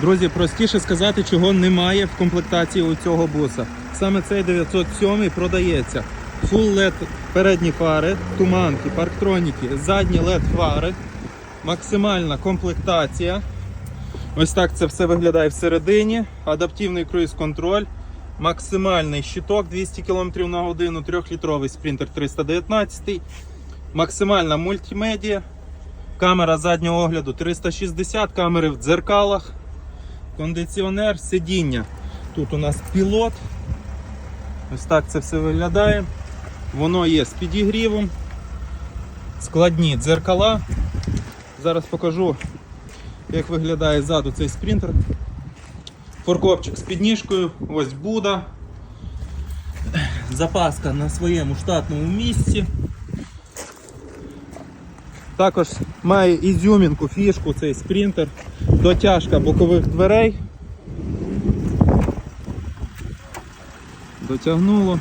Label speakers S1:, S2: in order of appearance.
S1: Друзі, простіше сказати, чого немає в комплектації у цього буса. Саме цей 907 продається. Full LED передні фари, туманки, парктроніки, задні LED фари, максимальна комплектація. Ось так це все виглядає всередині. Адаптивний круїз-контроль, максимальний щиток 200 км на годину, 3-літровий спринтер 319, максимальна мультимедіа, камера заднього огляду 360, камери в дзеркалах, кондиціонер, сидіння. Тут у нас пілот. Ось так це все виглядає. Воно є з підігрівом, складні дзеркала. Зараз покажу, як виглядає ззаду цей спринтер. Форкопчик з підніжкою, ось Буда. Запаска на своєму штатному місці. Також має ізюмінку, фішку цей спринтер, дотяжка бокових дверей. Дотягнуло.